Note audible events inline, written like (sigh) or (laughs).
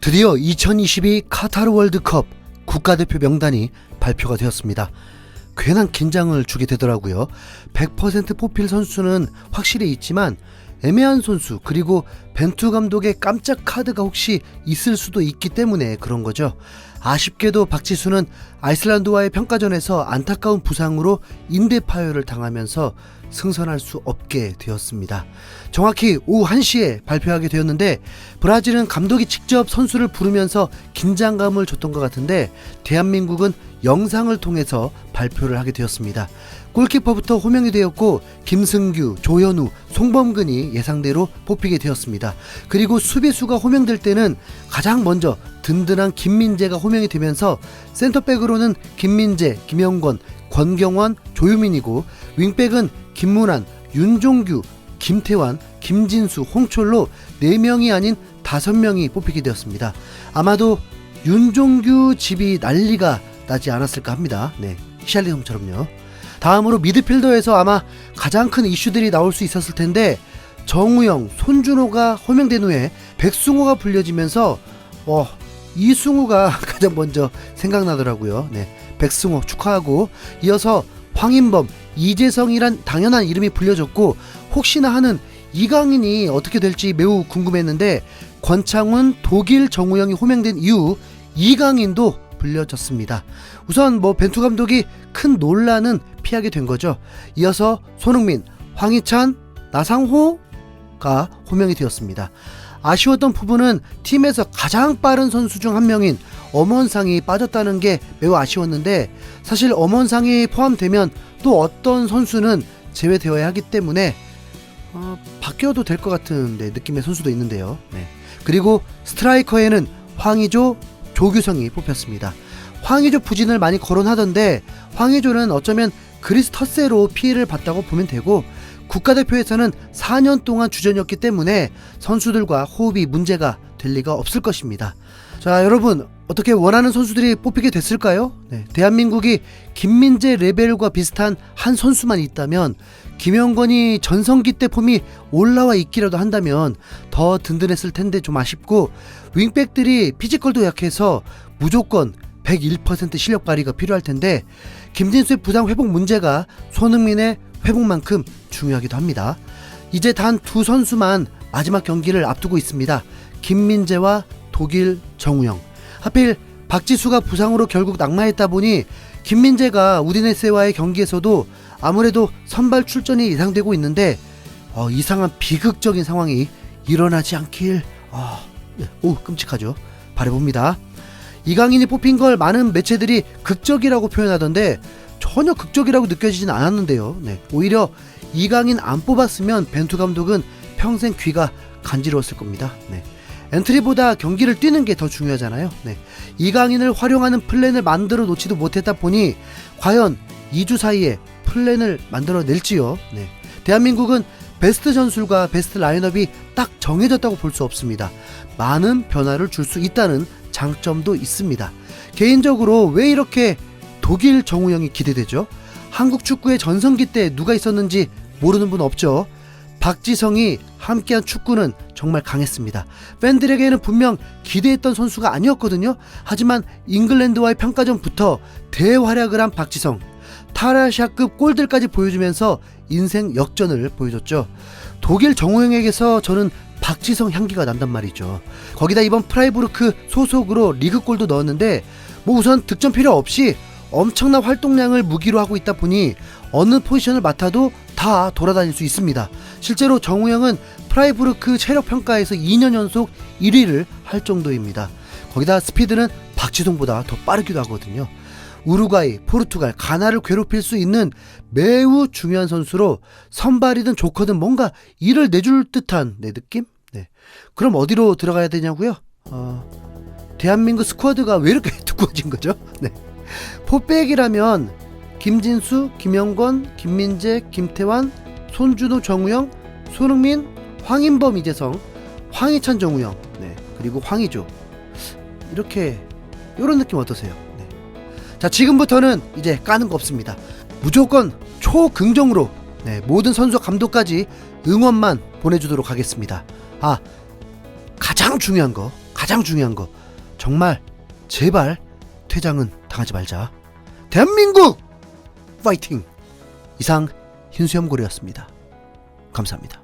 드디어 2022 카타르 월드컵 국가대표 명단이 발표가 되었습니다. 괜한 긴장을 주게 되더라고요. 100% 뽑힐 선수는 확실히 있지만 애매한 선수 그리고 벤투 감독의 깜짝 카드가 혹시 있을 수도 있기 때문에 그런 거죠. 아쉽게도 박지수는 아이슬란드와의 평가전에서 안타까운 부상으로 인대 파열을 당하면서 승선할 수 없게 되었습니다. 정확히 오후 1시에 발표하게 되었는데 브라질은 감독이 직접 선수를 부르면서 긴장감을 줬던 것 같은데 대한민국은 영상을 통해서 발표를 하게 되었습니다. 골키퍼부터 호명이 되었고 김승규, 조현우, 송범근이 예상대로 뽑히게 되었습니다. 그리고 수비수가 호명될 때는 가장 먼저 든든한 김민재가 호명이 되면서 센터백으로는 김민재, 김영권, 권경원, 조유민이고 윙백은 김문환, 윤종규, 김태환, 김진수, 홍철로 4명이 아닌 5명이 뽑히게 되었습니다. 아마도 윤종규 집이 난리가 나지 않았을까 합니다. 네. 히샬리홈처럼요. 다음으로 미드필더에서 아마 가장 큰 이슈들이 나올 수 있었을 텐데 정우영, 손준호가 호명된 후에 백승호가 불려지면서 어, 이승우가 (laughs) 가장 먼저 생각나더라고요. 네. 백승호 축하하고 이어서 황인범, 이재성이란 당연한 이름이 불려졌고 혹시나 하는 이강인이 어떻게 될지 매우 궁금했는데 권창훈, 독일 정우영이 호명된 이후 이강인도 불려졌습니다. 우선 뭐 벤투 감독이 큰 논란은 피하게 된 거죠. 이어서 손흥민, 황희찬, 나상호가 호명이 되었습니다. 아쉬웠던 부분은 팀에서 가장 빠른 선수 중 한 명인 엄원상이 빠졌다는 게 매우 아쉬웠는데 사실 엄원상이 포함되면 또 어떤 선수는 제외되어야 하기 때문에 어, 바뀌어도 될 것 같은 네, 느낌의 선수도 있는데요. 네. 그리고 스트라이커에는 황의조, 조규성이 뽑혔습니다. 황의조 부진을 많이 거론하던데 황의조는 어쩌면 그리스 텃세로 피해를 봤다고 보면 되고 국가대표에서는 4년 동안 주전이었기 때문에 선수들과 호흡이 문제가 될 리가 없을 것입니다. 자, 여러분 어떻게 원하는 선수들이 뽑히게 됐을까요? 네, 대한민국이 김민재 레벨과 비슷한 한 선수만 있다면 김영건이 전성기 때 폼이 올라와 있기라도 한다면 더 든든했을 텐데 좀 아쉽고 윙백들이 피지컬도 약해서 무조건 101% 실력 발휘가 필요할 텐데 김진수의 부상 회복 문제가 손흥민의 회복만큼 중요하기도 합니다. 이제 단 두 선수만 마지막 경기를 앞두고 있습니다. 김민재와 독일 정우영. 하필 박지수가 부상으로 결국 낙마했다 보니 김민재가 우디네스와의 경기에서도 아무래도 선발 출전이 예상되고 있는데 어, 이상한 비극적인 상황이 일어나지 않길 아, 네, 오 끔찍하죠. 바라봅니다. 이강인이 뽑힌 걸 많은 매체들이 극적이라고 표현하던데 전혀 극적이라고 느껴지진 않았는데요. 네, 오히려 이강인 안 뽑았으면 벤투 감독은 평생 귀가 간지러웠을 겁니다. 네. 엔트리보다 경기를 뛰는 게 더 중요하잖아요. 네. 이강인을 활용하는 플랜을 만들어 놓지도 못했다 보니 과연 2주 사이에 플랜을 만들어 낼지요. 네. 대한민국은 베스트 전술과 베스트 라인업이 딱 정해졌다고 볼 수 없습니다. 많은 변화를 줄 수 있다는 장점도 있습니다. 개인적으로 왜 이렇게 독일 정우영이 기대되죠? 한국 축구의 전성기 때 누가 있었는지 모르는 분 없죠? 박지성이 함께한 축구는 정말 강했습니다. 팬들에게는 분명 기대했던 선수가 아니었거든요. 하지만 잉글랜드와의 평가전부터 대활약을 한 박지성. 타라샤급 골들까지 보여주면서 인생 역전을 보여줬죠. 독일 정우영에게서 저는 박지성 향기가 난단 말이죠. 거기다 이번 프라이부르크 소속으로 리그골도 넣었는데 뭐 우선 득점 필요 없이 엄청난 활동량을 무기로 하고 있다 보니 어느 포지션을 맡아도 다 돌아다닐 수 있습니다. 실제로 정우영은 프라이부르크 체력 평가에서 2년 연속 1위를 할 정도입니다. 거기다 스피드는 박지성보다 더 빠르기도 하거든요. 우루과이, 포르투갈, 가나를 괴롭힐 수 있는 매우 중요한 선수로 선발이든 조커든 뭔가 일을 내줄 듯한 내 느낌? 네. 그럼 어디로 들어가야 되냐고요? 어, 대한민국 스쿼드가 왜 이렇게 (laughs) 두꺼워진 거죠? 네. 포백이라면 김진수, 김영권, 김민재, 김태환, 손준호, 정우영, 손흥민, 황인범, 이재성, 황희찬, 정우영, 네 그리고 황희조 이렇게 이런 느낌 어떠세요? 네. 자 지금부터는 이제 까는 거 없습니다. 무조건 초긍정으로 네, 모든 선수 감독까지 응원만 보내주도록 하겠습니다. 아 가장 중요한 거 가장 중요한 거 정말 제발 퇴장은 당하지 말자. 대한민국 파이팅! 이상 흰수염고래였습니다. 감사합니다.